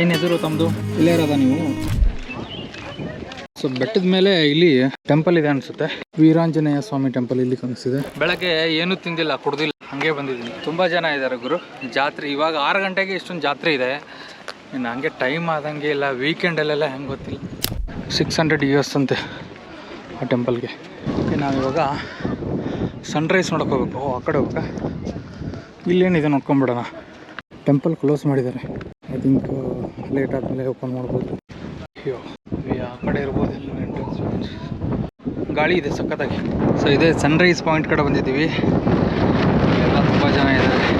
ಏನು ಹೆಸರು ತಮ್ಮದು ಇಲ್ಲೇ ಇರೋದ ನೀವು? ಸೊ ಬೆಟ್ಟದ ಮೇಲೆ ಇಲ್ಲಿ ಟೆಂಪಲ್ ಇದೆ ಅನ್ಸುತ್ತೆ. ವೀರಾಂಜನೇಯ ಸ್ವಾಮಿ ಟೆಂಪಲ್ ಇಲ್ಲಿ ಕಾಣಿಸ್ತಿದೆ. ಬೆಳಗ್ಗೆ ಏನು ತಿಂದಿಲ್ಲ ಕುಡ್ದಿಲ್ಲ ಹಂಗೆ ಬಂದಿದ್ದೀನಿ. ತುಂಬ ಜನ ಇದ್ದಾರೆ ಗುರು. ಜಾತ್ರೆ ಇವಾಗ ಆರು ಗಂಟೆಗೆ ಇಷ್ಟೊಂದು ಜಾತ್ರೆ ಇದೆ. ಇನ್ನು ಹಂಗೆ ಟೈಮ್ ಆದಂಗೆ ಇಲ್ಲ ವೀಕೆಂಡಲ್ಲೆಲ್ಲ ಹೆಂಗೆ ಗೊತ್ತಿಲ್ಲ. ಸಿಕ್ಸ್ ಹಂಡ್ರೆಡ್ ಇಯರ್ಸ್ ಅಂತೆ ಆ ಟೆಂಪಲ್ಗೆ ಓಕೆ ನಾವಿವಾಗ ಸನ್ರೈಸ್ ನೋಡಕ್ಕೆ ಹೋಗ್ಬೇಕು. ಆ ಕಡೆ ಹೋಗ್ಬೇಕಾ? ಇಲ್ಲೇನಿದೆ ನೋಡ್ಕೊಂಬಿಡೋಣ. ಟೆಂಪಲ್ ಕ್ಲೋಸ್ ಮಾಡಿದ್ದಾರೆ. ಐ ಥಿಂಕ್ ಲೇಟ್ ಆದಮೇಲೆ ಓಪನ್ ಮಾಡ್ಬೋದು. ಅಯ್ಯೋ ಆ ಕಡೆ ಇರ್ಬೋದು ಎಲ್ಲ ಎಂಟ್ರೆನ್ಸ್ ಗಾಳಿ ಇದೆ ಸಖತ್ತಾಗಿ. ಸೊ ಇದೇ ಸನ್ರೈಸ್ ಪಾಯಿಂಟ್ ಕಡೆ ಬಂದಿದ್ದೀವಿ. ಎಲ್ಲ ತುಂಬ ಜನ ಇದ್ದಾರೆ.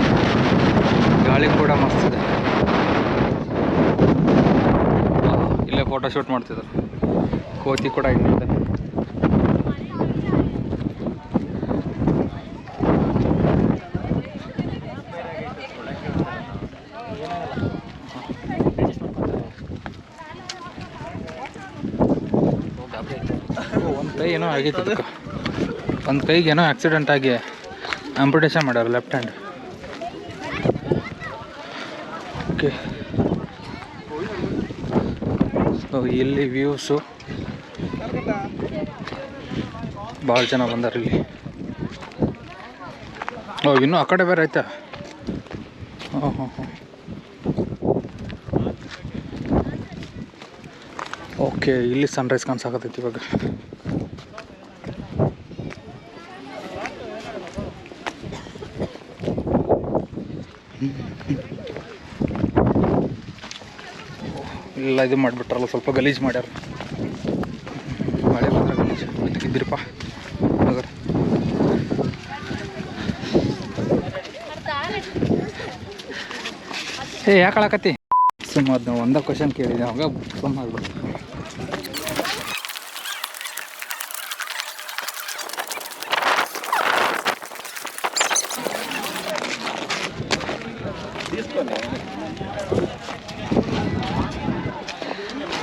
ಗಾಳಿ ಕೂಡ ಮಸ್ತಿದೆ ಇಲ್ಲೇ ಫೋಟೋ ಶೂಟ್ ಮಾಡ್ತಿದ್ದಾರೆ. ಕೋತಿ ಕೂಡ ಇದೆ ಏನೋ ಆಗಿತ್ತು ಅದಕ್ಕೆ. ಒಂದು ಕೈಗೆ ಏನೋ ಆಕ್ಸಿಡೆಂಟ್ ಆಗಿ ಆಂಪಿಟೇಷನ್ ಮಾಡ್ಯಾರ ಲೆಫ್ಟ್ ಹ್ಯಾಂಡ್ ಓಕೆ ಸೊ ಇಲ್ಲಿ ವ್ಯೂಸು ಭಾಳ ಜನ ಬಂದಾರ ಇಲ್ಲಿ. ಓ, ಇನ್ನೂ ಆ ಕಡೆ ಬೇರೆ ಐತೆ. ಹಾಂ ಹಾಂ ಹಾಂ. ಓಕೆ, ಇಲ್ಲಿ ಸನ್ರೈಸ್ ಕಾಣಿಸಾಕತ್ತೈತಿ ಇವಾಗ. ಇಲ್ಲ ಇದು ಮಾಡಿಬಿಟ್ರಲ್ಲ, ಸ್ವಲ್ಪ ಗಲೀಜು ಮಾಡ್ಯಾರ. ಮಳೆ ಬಂದ್ರೆ ಗಲೀಜು ಇದಕ್ಕಿದ್ದಿರಪ್ಪ ಏ, ಯಾಕೆ ಅಳಕತ್ತಿ? ಸುಮ್ಮ ಅದನ್ನ ಒಂದ ಕ್ವಶನ್ ಕೇಳಿದೆ ಅವಾಗ ಸುಮ್ಮ ಆಗ್ಬಿಡ್ತು.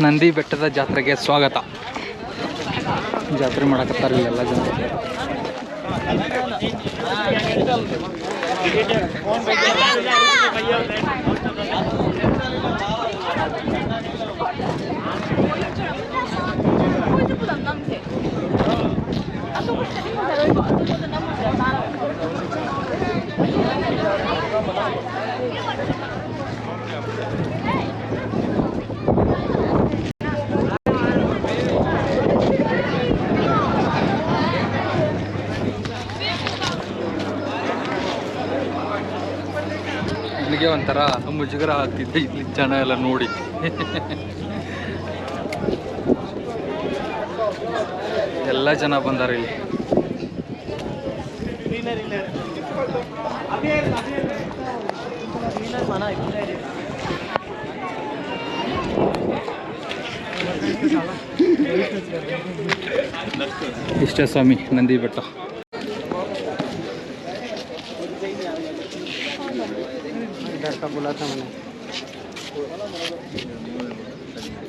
ನಂದಿ ಬೆಟ್ಟದ ಜಾತ್ರೆಗೆ ಸ್ವಾಗತ. ಜಾತ್ರೆ ಮಾಡಕತ್ತಾರ ಇಲ್ಲೆಲ್ಲ ಜನ. 꼴 ನನಗೆ ಒಂಥರ ಮುಜುಗರ ಆಗ್ತಿದೆ ಇಲ್ಲಿ ಜನ ಎಲ್ಲ ನೋಡಿ. ಎಲ್ಲ ಜನ ಬಂದಾರ ಇಲ್ಲಿ. ಇಷ್ಟೇ ಸ್ವಾಮಿ ನಂದಿ ಬೆಟ್ಟ.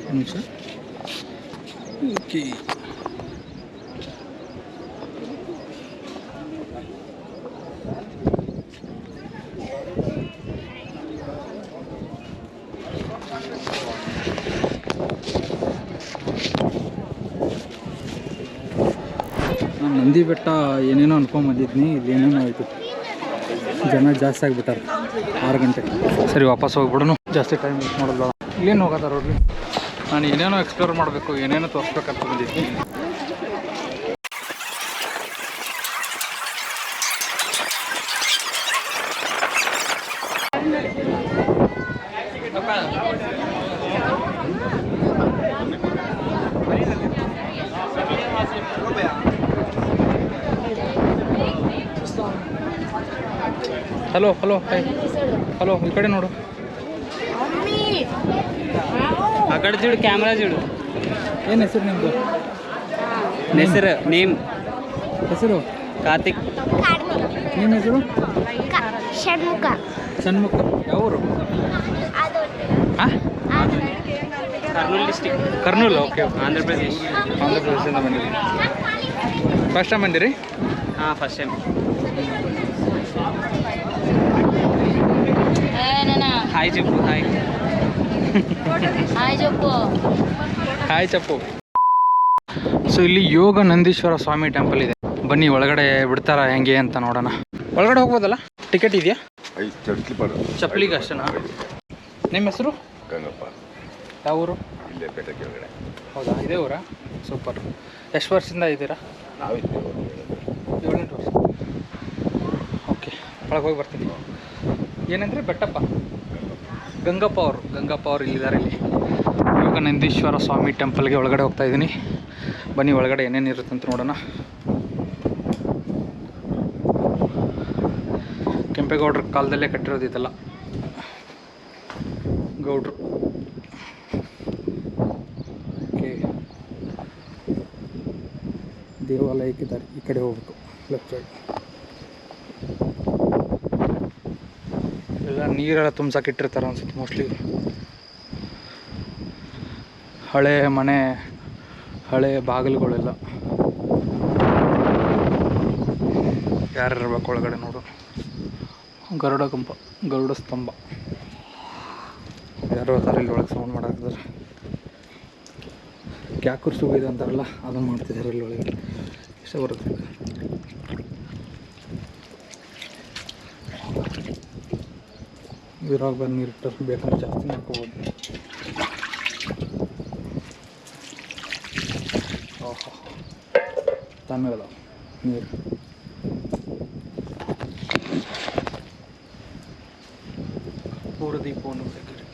ನಿಮಿಷ ಓಕೆ ನಾನು ನಂದಿ ಬೆಟ್ಟ ಏನೇನೋ ಅನ್ಕೊಂಬಂದಿದ್ನಿ ಇಲ್ಲಿ ಏನೇನೋ ಆಯಿತು. ಜನ ಜಾಸ್ತಿ ಆಗಿಬಿಟ್ಟಾರೆ. ಆರು ಗಂಟೆ. ಸರಿ, ವಾಪಸ್ ಹೋಗ್ಬಿಡೋನು. ಜಾಸ್ತಿ ಟೈಮ್ ವೇಸ್ಟ್ ಮಾಡಲ್ಲ ಇಲ್ಲೇನು ಹೋಗೋದಾರ ಅವ್ರಿಗೆ ನಾನು ಏನೇನೋ ಎಕ್ಸ್ಪ್ಲೋರ್ ಮಾಡಬೇಕು, ಏನೇನೋ ತೋರಿಸ್ಬೇಕಂತ ಬಂದಿದ್ನಿ ಹಲೋ ಹಲೋ ಹಲೋ ಈ ಕಡೆ ನೋಡು. ಆ ಕಡೆ ಜಿಡು ಕ್ಯಾಮ್ರಾ ಜಿಡು ಏನು ಹೆಸರು ನಿಮ್ಮದು ಹೆಸರು ನೇಮ್. ಹೆಸರು? ಕಾರ್ತಿಕ್. ನಿಮ್ಮ ಹೆಸರು? ಷಣ್ಮುಖ. ಷಣ್ಮುಖ. ಯಾವರು ಕರ್ನೂಲ್ ಡಿಸ್ಟಿಕ್ ಕರ್ನೂಲ್ ಓಕೆ ಆಂಧ್ರ ಪ್ರದೇಶ್. ಆಂಧ್ರ ಪ್ರದೇಶದಿಂದ ಬಂದಿರಿ ಫಸ್ಟ್ ಟೈಮ್ ಬಂದಿರಿ? ಹಾಂ ಫಸ್ಟ್ ಟೈಮ್ హాయ్ చెప్పు హాయ్ ಹಾಯ್ ಜಪ್ಪು ಹಾಯ್ ಚಪ್ಪು ಸೊ ಇಲ್ಲಿ ಯೋಗ ನಂದೀಶ್ವರ ಸ್ವಾಮಿ ಟೆಂಪಲ್ ಇದೆ ಬನ್ನಿ ಒಳಗಡೆ ಬಿಡ್ತಾರ ಹೆಂಗೆ ಅಂತ ನೋಡೋಣ ಒಳಗಡೆ ಹೋಗ್ಬೋದಲ್ಲ ಟಿಕೆಟ್ ಇದೆಯಾ ಐದು ಚಟ್ಲಿ ಪಡ ಚಪ್ಪಲಿಗೆ ಅಷ್ಟೇನಾ ನಿಮ್ಮ ಹೆಸರು ಗಂಗಪ್ಪ ಯಾವ ಊರು ಇಲ್ಲೇ ಪೇಟೆ ಕೆಳಗಡೆ ಹೌದಾ ಇದೇ ಊರಾ ಸೂಪರ್ ಎಷ್ಟು ವರ್ಷದಿಂದ ಇದ್ದೀರಾ ನಾವಿದ್ದೇವೆ ಏಳೆಂಟು ವರ್ಷ ಓಕೆ ಒಳಗೆ ಹೋಗಿ ಬರ್ತೀನಿ ಏನಂದರೆ ಬೆಟ್ಟಪ್ಪ ಗಂಗಪ್ಪ ಅವರು ಗಂಗಪ್ಪ ಅವರು ಇಲ್ಲಿದ್ದಾರೆ ಇಲ್ಲಿ. ಯೋಗನಂದೀಶ್ವರ ಸ್ವಾಮಿ ಟೆಂಪಲ್ಗೆ ಒಳಗಡೆ ಹೋಗ್ತಾ ಇದ್ದೀನಿ. ಬನ್ನಿ, ಒಳಗಡೆ ಏನೇನು ಇರುತ್ತೆ ಅಂತ ನೋಡೋಣ. ಕೆಂಪೇಗೌಡ್ರ ಕಾಲದಲ್ಲೇ ಕಟ್ಟಿರೋದು ಇದೆಲ್ಲ ಗೌಡ್ರು ದೇವಾಲಯಕ್ಕಿದ್ದಾರೆ ಈ ಕಡೆ ಹೋಗ್ಬೇಕು ಲೆಫ್ಟ್ ಸೈಡ್ ಎಲ್ಲ ನೀರೆಲ್ಲ ತುಂಬ್ಸಕ್ಕೆ ಇಟ್ಟಿರ್ತಾರೆ ಅನ್ಸುತ್ತೆ ಮೋಸ್ಟ್ಲಿ ಹಳೆ ಮನೆ, ಹಳೆ ಬಾಗಿಲುಗಳೆಲ್ಲ. ಯಾರು ಇರ್ಬೇಕು ಒಳಗಡೆ ನೋಡು. ಗರುಡ ಕಂಪ, ಗರುಡ ಸ್ತಂಭ. ಯಾರೋ ಇಲ್ಲಿ ಒಳಗೆ ಸೌಂಡ್ ಮಾಡಾಕಿದ್ದಾರೆ ಕ್ಯಾಕುರ್ ಸುಗಿದೆ ಅಂತಾರಲ್ಲ ಅದನ್ನು ಮಾಡ್ತಿದ್ದಾರೆ ಇಲ್ಲಿ ಒಳಗೆ. ಇಷ್ಟ ಬರುತ್ತೆ. ಇದ್ರಾಗ ಬಂದು ನೀರು ಇಟ್ಟು ಬೇಕಂದ್ರೆ ಜಾಸ್ತಿ ಹಾಕೋಬೋದು ಓಹೋ. ತಣ್ಣಗದ ನೀರು. ಪೂರ ದೀಪವನ್ನು ಬೇಕಿರಿ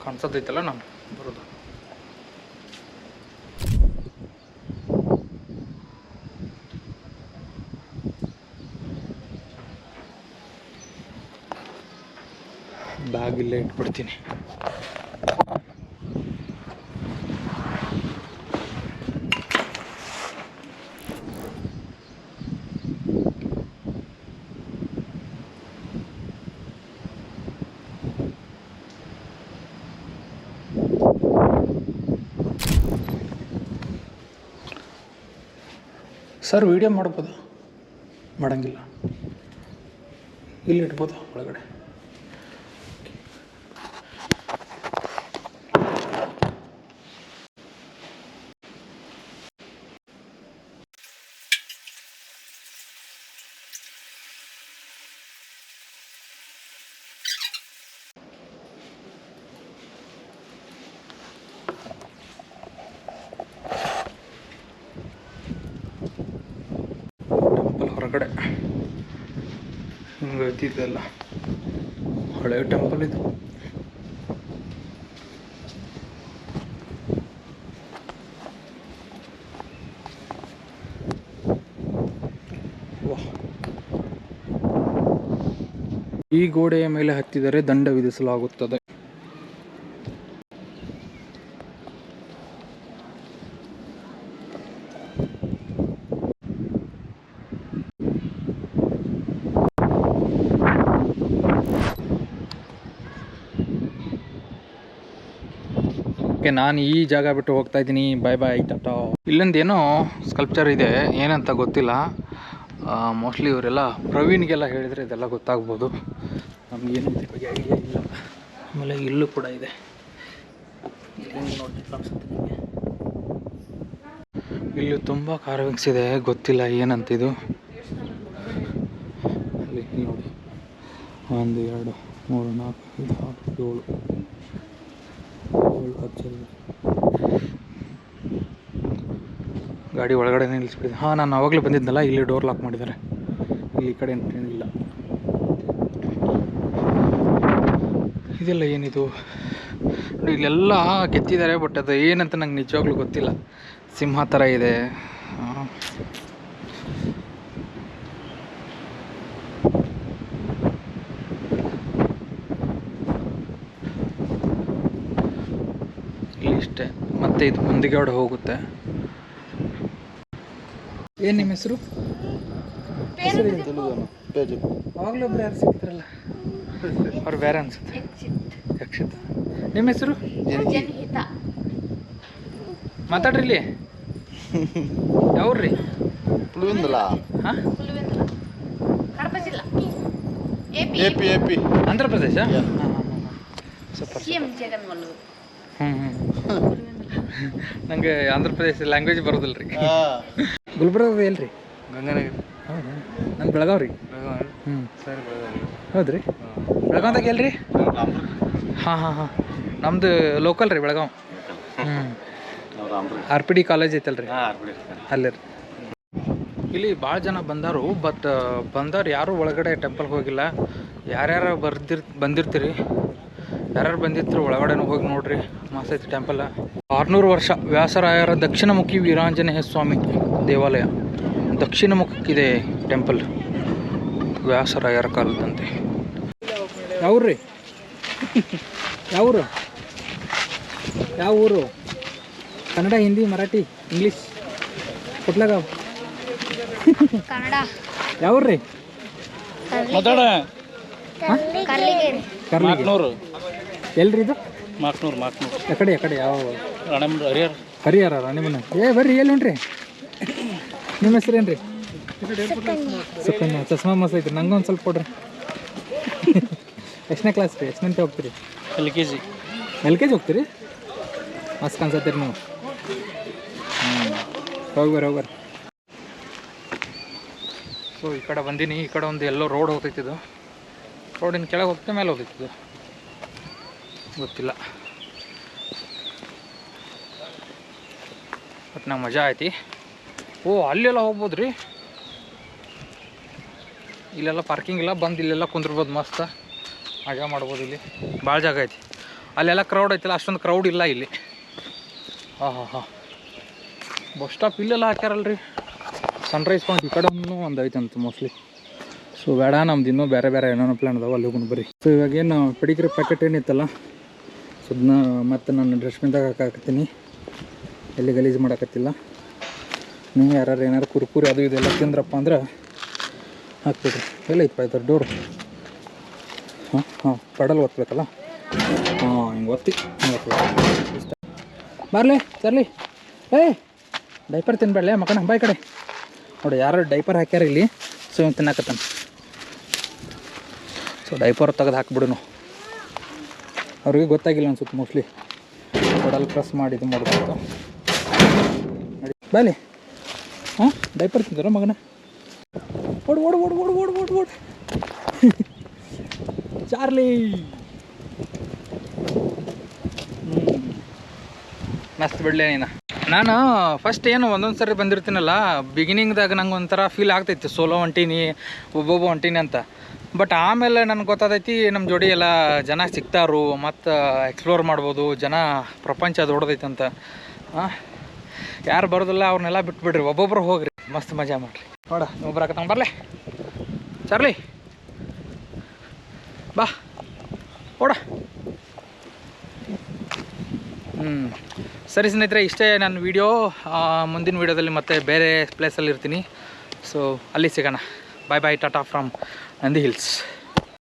ಕಾಣಿಸೋದೈತಲ್ಲ ನಾನು ಬರೋದು. ಬ್ಯಾಗ್ ಇಲ್ಲೇ ಇಟ್ಬಿಡ್ತೀನಿ. ಸರ್ ವಿಡಿಯೋ ಮಾಡ್ಬೋದು? ಮಾಡಂಗಿಲ್ಲ. ಇಲ್ಲಿ ಇಡ್ಬೋದಾ ಒಳಗಡೆ ಟೆಂಪಲ್ ಹೊರಗಡೆ ಇದ್ದಿದ್ದೆಲ್ಲ ಹಳೆ ಟೆಂಪಲ್ ಇದು. ಈ ಗೋಡೆಯ ಮೇಲೆ ಹತ್ತಿದರೆ ದಂಡ ವಿಧಿಸಲಾಗುತ್ತದೆ. ಓಕೆ, ನಾನು ಈ ಜಾಗ ಬಿಟ್ಟು ಹೋಗ್ತಾ ಇದ್ದೀನಿ. ಬಾಯ್ ಬಾಯ್ ಟಾಟಾ. ಇಲ್ಲೊಂದು ಏನೋ ಸ್ಕಲ್ಪ್ಚರ್ ಇದೆ, ಏನಂತ ಗೊತ್ತಿಲ್ಲ. ಮೋಸ್ಟ್ಲಿ ಇವರೆಲ್ಲ ಪ್ರವೀಣ್ಗೆಲ್ಲ ಹೇಳಿದರೆ ಇದೆಲ್ಲ ಗೊತ್ತಾಗ್ಬೋದು. ನಮಗೇನು ಇದ್ರ ಬಗ್ಗೆ ಐಡಿಯಾ ಇಲ್ಲ. ಆಮೇಲೆ ಇಲ್ಲೂ ಕೂಡ ಇದೆ. ಇಲ್ಲಿ ತುಂಬ ಕಾರ್ವಿಂಗ್ಸ್ ಇದೆ, ಗೊತ್ತಿಲ್ಲ ಏನಂತ ಇದು ಅಲ್ಲಿ ನೋಡಿ. ಒಂದು, ಎರಡು, ಮೂರು, ನಾಲ್ಕು, ಐದು, ಆರು, ಏಳು. ಗಾಡಿ ಒಳಗಡೆ ನಿಲ್ಲಿಸ್ಬಿಟ್ಟಿದೆ. ಹಾಂ, ನಾನು ಆವಾಗಲೇ ಬಂದಿದ್ದೆನಲ್ಲ ಇಲ್ಲಿ ಡೋರ್ ಲಾಕ್ ಮಾಡಿದ್ದಾರೆ. ಇಲ್ಲಿ ಈ ಕಡೆ ಏನಿಲ್ಲ ಇದೆಲ್ಲ ಏನಿದು? ಇಲ್ಲೆಲ್ಲ ಕೆತ್ತಿದ್ದಾರೆ ಬಟ್ ಅದು ಏನಂತ ನಂಗೆ ನಿಜವಾಗ್ಲೂ ಗೊತ್ತಿಲ್ಲ. ಸಿಂಹ ಥರ ಇದೆ ಆ, ಇಲ್ಲಿ ಇಷ್ಟೇ ಮತ್ತೆ ಇದು ಮುಂದಿಗೆ ಹೊಡೆ ಹೋಗುತ್ತೆ. ಏನ್ ನಿಮ್ಮ ಹೆಸರು? ಯಾರು ಸಿಗ್ತಾರಲ್ಲ ಅವ್ರು ಬೇರೆ ಅನ್ಸುತ್ತೆ. ಯಕ್ಷಿತ. ನಿಮ್ಮ ಹೆಸರು? ಮಾತಾಡ್ರಿ ಇಲ್ಲಿ. ಯಾವ್ರಿ? ಹಾಂ? A P. A P Andhra Pradesh? ಹಾಂ ಹಾಂ ಸೂಪರ್ ಹ್ಞೂ ಹ್ಞೂ ನನಗೆ ಆಂಧ್ರ ಪ್ರದೇಶ ಲ್ಯಾಂಗ್ವೇಜ್ ಬರೋದಿಲ್ಲ ರೀ. ಗುಲ್ಬರ್ಗ ಎಲ್ರಿ? ಗಂಗಾನಗರ. ಹೌದಾ? ನಾನು ಬೆಳಗಾವ್ ರೀ. ಹ್ಞೂ ಹೌದು ರೀ. ಬೆಳಗಾವ್ದಾಗ ಎಲ್ರಿ? ಹಾಂ ಹಾಂ ಹಾಂ. ನಮ್ದು ಲೋಕಲ್ ರೀ ಬೆಳಗಾವ್. ಹ್ಞೂ ಆರ್ ಪಿ ಡಿ ಕಾಲೇಜ್ ಐತಲ್ರಿ. ಅಲ್ಲೇ ರೀ. ಇಲ್ಲಿ ಭಾಳ ಜನ ಬಂದಾರು ಬಟ್ ಬಂದವ್ರು ಯಾರೂ ಒಳಗಡೆ ಟೆಂಪಲ್ಗೆ ಹೋಗಿಲ್ಲ. ಯಾರ್ಯಾರು ಬರ್ದಿರ್ ಬಂದಿರ್ತೀರಿ? ಯಾರ್ಯಾರು ಬಂದಿತ್ತು ಒಳಗಡೆನೂ ಹೋಗಿ ನೋಡ್ರಿ. ಮಸ್ತ್ ಐತಿ ಟೆಂಪಲ್ ಆರುನೂರು ವರ್ಷ ವ್ಯಾಸರಾಯರ ದಕ್ಷಿಣ ಮುಖಿ ವೀರಾಂಜನೇಯ ಸ್ವಾಮಿ ದೇವಾಲಯ. ದಕ್ಷಿಣ ಮುಖಕ್ಕಿದೆ ಟೆಂಪಲ್ ವ್ಯಾಸರಾಯರ ಕಾಲದಂತೆ. ಯಾವ್ರಿ? ಯಾವೂರು? ಯಾವ ಊರು ಕನ್ನಡ ಹಿಂದಿ ಮರಾಠಿ ಇಂಗ್ಲೀಷ್. ಕೊಟ್ಲಗಾವ್ ಕನ್ನಡ. ಯಾವ್ರಿ? ಮಾತಾಡ. ಕರ್ಲಿಗೆ. ಎಲ್ರಿ ಇದು? ಮಾಕ್ನೂರು ಮಾಕ್ನೂರು. ಎಕಡೆ ಎಕಡೆ ಯಾವ ರಾಣೆಮಂಡ್ರಿ ಹರಿಹರ? ಹರಿಹರ ನಿಮ್ಮನ್ನ? ಏ ಬರ್ರಿ ಎಲ್ಲಿ ಹೊಂಟ್ರಿ ನಿಮ್ಮ ಹೆಸರೇನ್ರಿ ಸುಕನ್ಯಾ ಚಸ್ಮಾ ಮಸ್ ಐತ್ರಿ ನಂಗೆ ಒಂದು ಸ್ವಲ್ಪ ಕೊಡ್ರಿ. ಎಷ್ಟನೇ ಕ್ಲಾಸ್ ರೀ? ಎಷ್ಟನೇ ಹೋಗ್ತೀರಿ? L K G. L K G ಹೋಗ್ತೀರಿ? ಮಸ್ತ್ ಕಾಣಿಸತ್ತೀರಿ ನೀವು. ಹ್ಞೂ ಹೋಗಿ ಬರ್ರಿ ಹೋಗಿ ಬರ್ರಿ. ಸೊ ಈ ಕಡೆ ಬಂದೀನಿ ಈ ಕಡೆ ಒಂದು ಎಲ್ಲೋ ರೋಡ್ ಹೋಗ್ತೈತಿದು ರೋಡಿನ ಕೆಳಗೆ ಹೋಗ್ತಾ ಮೇಲೆ ಹೋಗ್ತೈತಿದು ಗೊತ್ತಿಲ್ಲ. ಬಟ್ ನಂಗೆ ಮಜಾ ಐತಿ ಓ, ಅಲ್ಲೆಲ್ಲ ಹೋಗ್ಬೋದು ರೀ ಇಲ್ಲೆಲ್ಲ ಪಾರ್ಕಿಂಗ್ ಇಲ್ಲ, ಬಂದು ಇಲ್ಲೆಲ್ಲ ಕುಂದಿರ್ಬೋದು ಮಸ್ತ. ಮಜಾ ಮಾಡ್ಬೋದು ಇಲ್ಲಿ. ಭಾಳ ಜಾಗ ಐತಿ. ಅಲ್ಲೆಲ್ಲ ಕ್ರೌಡ್ ಐತಿಲ್ಲ, ಅಷ್ಟೊಂದು ಕ್ರೌಡ್ ಇಲ್ಲ ಇಲ್ಲಿ. ಹಾಂ ಹಾಂ ಹಾಂ ಬಸ್ ಸ್ಟಾಪ್ ಇಲ್ಲೆಲ್ಲ ಹಾಕ್ಯಾರಲ್ರಿ? ಸನ್ರೈಸ್ ಪಾಯಿಂಟ್ ಈ ಕಡೆ ಒಂದು ಐತಂತ ಮೋಸ್ಟ್ಲಿ ಸೊ ಬೇಡ, ನಮ್ದು ಇನ್ನೂ ಬೇರೆ ಬೇರೆ ಏನೇನೋ ಪ್ಲ್ಯಾನ್ ಅದಾವ ಅಲ್ಲಿ ಹೋಗೋಣ ಬರ್ರಿ ಸೊ ಇವಾಗ ಏನು ಪಡಿಗ್ರಿ ಪ್ಯಾಕೆಟ್ ಏನಿತ್ತಲ್ಲ? ಸೊ ಮತ್ತು ನಾನು ಡಸ್ಟ್ಬಿನ್ದಾಗ ಹಾಕಾಕತ್ತೀನಿ. ಎಲ್ಲಿ ಗಲೀಜು ಮಾಡಕತ್ತಿಲ್ಲ. ನೀವು ಯಾರು ಏನಾರು ಕುರ್ಕುರಿ ಅದು ಇದೆಲ್ಲ ತಿಂದ್ರಪ್ಪ ಅಂದ್ರೆ ಹಾಕ್ಬಿಡ್ರಿ. ಎಲ್ಲ ಇದ್ರ ಡೋರ್? ಹಾಂ ಹಾಂ, ಪಡಲ್ ಒತ್ತಬೇಕಲ್ಲ ಹಾಂ, ಹಿಂಗೆ ಒತ್ತಿ, ಹಿಂಗೆ ಇಷ್ಟ ಬರಲಿ ಚರ್ಲಿ ಏಯ್ ಡೈಪರ್ ತಿನ್ಬೇಡಲೇ ಮಕ್ಕಣ ಬಾಯ್ ಕಡೆ. ನೋಡಿ, ಯಾರು ಡೈಪರ್ ಹಾಕ್ಯಾರ ಇಲ್ಲಿ ಸೊ ತಿನ್ನಾಕತ್ತಾನೆ. ಸೊ ಡೈಪರ್ ತೆಗೆದು ಹಾಕ್ಬಿಡುನು ಅವ್ರಿಗೆ ಗೊತ್ತಾಗಿಲ್ಲ ಅನ್ಸುತ್ತೆ ಮೋಸ್ಟ್ಲಿ ಕೊಡಲ್ ಪ್ರೆಸ್ ಮಾಡಿ ಇದು ಮಾಡ್ಬೋದು ಬನ್ನಿ. ಹಾಂ ಡೈಪರ್ ತಿಂತಾರ ಮಗನ? ಓಡ್ ಓಡ್ ಓಡ್ ಓಡ್ ಓಡ್ ಓಡ್ ಓಡ್. ಚಾರ್ಲಿ. ಮಸ್ತ್ ಬಿಡ್ಲೆ ನೀನು. ನಾನು ಫಸ್ಟ್ ಏನು ಒಂದೊಂದು ಸರಿ ಬಂದಿರ್ತೀನಲ್ಲ ಬಿಗಿನಿಂಗ್ದಾಗ ನಂಗೆ ಒಂಥರ ಫೀಲ್ ಆಗ್ತೈತಿ. ಸೋಲೋ ಹೊಂಟೀನಿ ಒಬ್ಬೊಬ್ಬ ಹೊಂಟೀನಿ ಅಂತ. ಬಟ್ ಆಮೇಲೆ ನನಗೆ ಗೊತ್ತಾದೈತಿ ನಮ್ಮ ಜೋಡಿ ಎಲ್ಲ ಜನ ಸಿಗ್ತಾರು ಮತ್ತು ಎಕ್ಸ್ಪ್ಲೋರ್ ಮಾಡ್ಬೋದು, ಜನ ಪ್ರಪಂಚ ದೊಡ್ಡದೈತೆ ಅಂತ ಯಾರು ಬರೋದಿಲ್ಲ ಅವ್ರನ್ನೆಲ್ಲ ಬಿಟ್ಬಿಡ್ರಿ, ಒಬ್ಬೊಬ್ರು ಹೋಗ್ರಿ, ಮಸ್ತ್ ಮಜಾ ಮಾಡಿರಿ ನೋಡ ನೀವು ಬರಕತ್ತಂಗೆ ಬರಲೇ. ಚರ್ಲಿ, ಬಾ, ಓಡ. ಹ್ಞೂ ಸರಿ ಸ್ನೇಹಿತರೆ, ಇಷ್ಟೇ ನನ್ನ ವಿಡಿಯೋ. ಮುಂದಿನ ವೀಡಿಯೋದಲ್ಲಿ ಮತ್ತೆ ಬೇರೆ ಪ್ಲೇಸಲ್ಲಿ ಇರ್ತೀನಿ ಸೊ ಅಲ್ಲಿ ಸಿಗೋಣ. Bye bye tata from Nandi hills